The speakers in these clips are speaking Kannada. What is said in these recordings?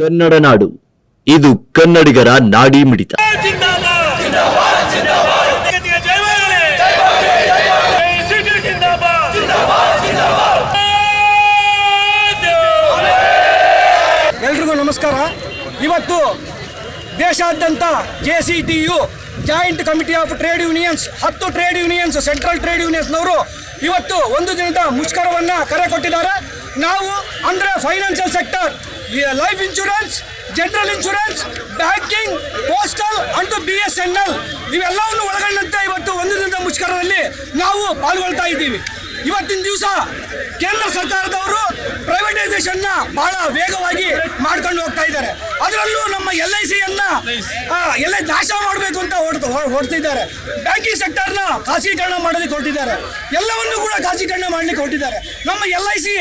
ಕನ್ನಡ ನಾಡು. ಇದು ಕನ್ನಡಿಗರ ನಾಡಿ ಮಿಡಿತ. ಎಲ್ರಿಗೂ ನಮಸ್ಕಾರ. ಇವತ್ತು ದೇಶಾದ್ಯಂತ J C T U joint committee of trade unions, ಹತ್ತು ಟ್ರೇಡ್ ಯೂನಿಯನ್ಸ್, ಸೆಂಟ್ರಲ್ ಟ್ರೇಡ್ ಯೂನಿಯನ್ಸ್ನವರು ಇವತ್ತು ಒಂದು ದಿನದ ಮುಷ್ಕರವನ್ನು ಕರೆ ಕೊಟ್ಟಿದ್ದಾರೆ. ನಾವು ಅಂದರೆ financial sector life insurance general insurance banking postal and B S N L ಇವೆಲ್ಲವನ್ನು ಒಳಗೊಂಡಂತೆ ಇವತ್ತು ಒಂದು ದಿನದ ಮುಷ್ಕರದಲ್ಲಿ ನಾವು ಪಾಲ್ಗೊಳ್ತಾ ಇದ್ದೀವಿ. ಇವತ್ತಿನ ದಿವಸ ಕೇಂದ್ರ ಸರ್ಕಾರದವರು ಪ್ರೈವೇಟೈಸೇಷನ್ ಬಹಳ ವೇಗವಾಗಿ ಮಾಡ್ಕೊಂಡು ಹೋಗ್ತಾ ಇದ್ದಾರೆ. ಅದರಲ್ಲೂ ನಮ್ಮ ಎಲ್ ಐ ಸಿಯನ್ನ ಐ ನಾಶ ಮಾಡಬೇಕು ಅಂತ ಹೊಡ್ತು ಹೊಡ್ತಿದ್ದಾರೆ ಬ್ಯಾಂಕಿಂಗ್ ಸೆಕ್ಟರ್ನ ಖಾಸಗೀಕರಣ ಮಾಡಲಿಕ್ಕೆ ಹೊರಟಿದ್ದಾರೆ. ಎಲ್ಲವನ್ನೂ ಕೂಡ ಖಾಸಗೀಕರಣ ಮಾಡಲಿಕ್ಕೆ ಹೊರಟಿದ್ದಾರೆ. ನಮ್ಮ ಎಲ್ ಐ ಸಿ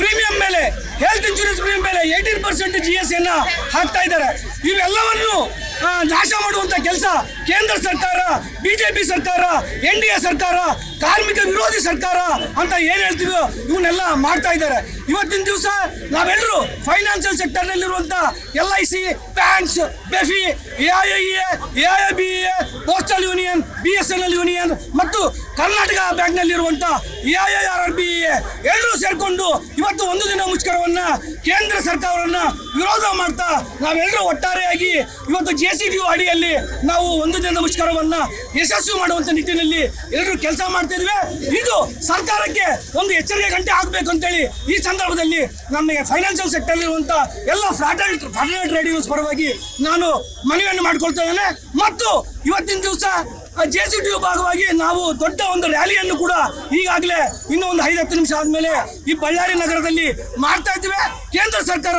ಪ್ರೀಮಿಯಂ ಮೇಲೆ ಹೆಲ್ತ್ ಇನ್ಶೂರೆನ್ಸ್ ಪ್ರೀಮಿಯಂ ಮೇಲೆ ಏಯ್ಟೀನ್ ಪರ್ಸೆಂಟ್ ಜಿ ಎಸ್ ಎನ್ನ ಹಾಕ್ತಾ ಇದ್ದಾರೆ. ಇವೆಲ್ಲವನ್ನು ನಾಶ ಮಾಡುವಂತ ಕೆಲಸ ಕೇಂದ್ರ ಸರ್ಕಾರ, ಬಿಜೆಪಿ ಸರ್ಕಾರ, ಎನ್ ಡಿ ಸರ್ಕಾರ, ಕಾರ್ಮಿಕ ವಿರೋಧಿ ಸರ್ಕಾರ ಅಂತ ಏನ್ ಹೇಳ್ತೀವೋ ಇವನ್ನೆಲ್ಲ ಮಾಡ್ತಾ ಇದ್ದಾರೆ. ಇವತ್ತಿನ ದಿವಸ ನಾವೆಲ್ಲರೂ financial ಸೆಕ್ಟರ್ನಲ್ಲಿರುವಂತ L I C banks BEFI A I A I B union B S N L union ಮತ್ತು Karnataka ಬ್ಯಾಂಕ್ನಲ್ಲಿರುವಂಥ A I R R B ಎಲ್ಲರೂ ಸೇರಿಕೊಂಡು ಇವತ್ತು ಒಂದು ದಿನ ಮುಷ್ಕರವನ್ನ ಕೇಂದ್ರ ಸರ್ಕಾರವನ್ನ ವಿರೋಧ ಮಾಡ್ತಾ ನಾವೆಲ್ಲರೂ ಒಟ್ಟಾರೆಯಾಗಿ ಇವತ್ತು ಜೆ ಸಿ ಡಿ ಅಡಿಯಲ್ಲಿ ನಾವು ಒಂದು ದಿನದ ಮುಷ್ಕರವನ್ನ ಯಶಸ್ವಿ ಮಾಡುವಂತ ನಿಟ್ಟಿನಲ್ಲಿ ಎಲ್ಲರೂ ಕೆಲಸ ಮಾಡ್ತಿದ್ವಿ ಇದು ಸರ್ಕಾರಕ್ಕೆ ಒಂದು ಎಚ್ಚರಿಕೆ ಗಂಟೆ ಆಗ್ಬೇಕು ಅಂತೇಳಿ ಈ ಸಂದರ್ಭದಲ್ಲಿ ನಮಗೆ ಫೈನಾನ್ಷಿಯಲ್ ಸೆಕ್ಟರ್ ಇರುವಂಥ ಎಲ್ಲ ಫ್ರಾಟಲ್ ಫ್ರಾಟಲ್ ಟ್ರೇಡ್ ಪರವಾಗಿ ನಾನು ಮನವಿಯನ್ನು ಮಾಡ್ಕೊಳ್ತಾ ಇದ್ದೇನೆ. ಮತ್ತು ಇವತ್ತಿನ ದಿವಸ ಜೆ ಸಿ ಟಿ ಭಾಗವಾಗಿ ನಾವು ದೊಡ್ಡ ಒಂದು ರ್ಯಾಲಿಯನ್ನು ಕೂಡ ಈಗಾಗಲೇ ಇನ್ನೂ ಒಂದು ಐದು ಹತ್ತು ನಿಮಿಷ ಆದಮೇಲೆ ಈ ಬಳ್ಳಾರಿ ನಗರದಲ್ಲಿ ಮಾಡ್ತಾ ಇದ್ದೇವೆ. ಕೇಂದ್ರ ಸರ್ಕಾರ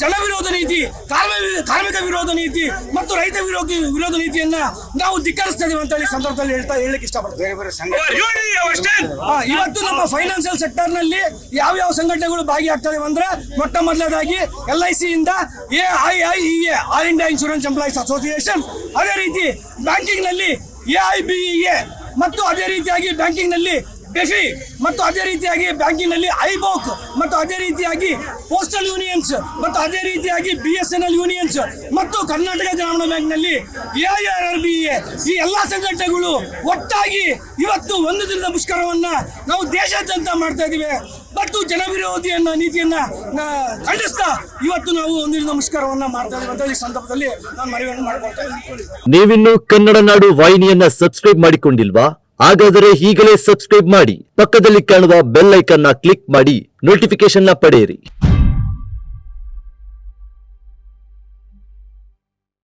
ಜನ ವಿರೋಧ ನೀತಿ ಕಾರ್ಮಿಕ ಕಾರ್ಮಿಕ ವಿರೋಧ ನೀತಿ ಮತ್ತು ರೈತ ವಿರೋಧಿ ವಿರೋಧ ನೀತಿಯನ್ನ ನಾವು ಧಿಕ್ಕರಿಸ್ತಾ ಇದೀವಿ ಅಂತ ಹೇಳಿ ಸಂದರ್ಭದಲ್ಲಿ ಹೇಳ್ತಾ ಹೇಳಲಿಕ್ಕೆ ಇಷ್ಟಪಡ್ತೇವೆ ಇವತ್ತು ನಮ್ಮ ಫೈನಾನ್ಷಿಯಲ್ ಸೆಕ್ಟರ್ನಲ್ಲಿ ಯಾವ ಯಾವ ಸಂಘಟನೆಗಳು ಭಾಗಿಯಾಗ್ತವೆ ಅಂದ್ರೆ ಮೊಟ್ಟ ಮೊದಲನೇದಾಗಿ ಎಲ್ ಐ ಸಿ ಇಂದ A I I E A all India insurance employees association ಅದೇ ರೀತಿ ಬ್ಯಾಂಕಿಂಗ್ನಲ್ಲಿ ಎ ಐ ಬಿ ಎ. ಮತ್ತು ಅದೇ ರೀತಿಯಾಗಿ ಬ್ಯಾಂಕಿಂಗ್ನಲ್ಲಿ ಬೆಫಿ ಮತ್ತು ಅದೇ ರೀತಿಯಾಗಿ ಬ್ಯಾಂಕಿನಲ್ಲಿ ಐಬೋಕ್, ಮತ್ತು ಅದೇ ರೀತಿಯಾಗಿ ಪೋಸ್ಟಲ್ ಯೂನಿಯನ್ಸ್, ಮತ್ತು ಅದೇ ರೀತಿಯಾಗಿ B S N L unions, ಮತ್ತು ಕರ್ನಾಟಕ ಗ್ರಾಮೀಣ ಬ್ಯಾಂಕ್ನಲ್ಲಿ A R R B A. ಈ ಎಲ್ಲ ಸಂಘಟನೆಗಳು ಒಟ್ಟಾಗಿ ಇವತ್ತು ಒಂದು ದಿನದ ಮುಷ್ಕರವನ್ನು ನಾವು ದೇಶಾದ್ಯಂತ ಮಾಡ್ತಾ ಇದೀವಿ ಮತ್ತು ಜನವಿರೋಧಿಯನ್ನ, ನೀತಿಯನ್ನ ನಾ- ಖಂಡಿಸ್ತಾ ಇವತ್ತು ನಾವು ಒಂದು ನಮಸ್ಕಾರವನ್ನ ಮಾಡ್ತಾ ಇದ್ದೀವಿ ಈ ಸಂದರ್ಭದಲ್ಲಿ ನಾನು ಮನವಿಯನ್ನು ಮಾಡ್ಕೊಳ್ತಾ ಇದ್ದೀನಿ ನೀವಿನ್ನು ಕನ್ನಡ ನಾಡು ವಾಹಿನಿಯನ್ನ ಸಬ್ಸ್ಕ್ರೈಬ್ ಮಾಡಿಕೊಂಡಿಲ್ವಾ? ಹಾಗಾದರೆ ಈಗಲೇ ಸಬ್ಸ್ಕ್ರೈಬ್ ಮಾಡಿ. ಪಕ್ಕದಲ್ಲಿ ಕಾಣುವ ಬೆಲ್ ಐಕನ್ನ ಕ್ಲಿಕ್ ಮಾಡಿ ನೋಟಿಫಿಕೇಶನ್ನ ಪಡೆಯಿರಿ.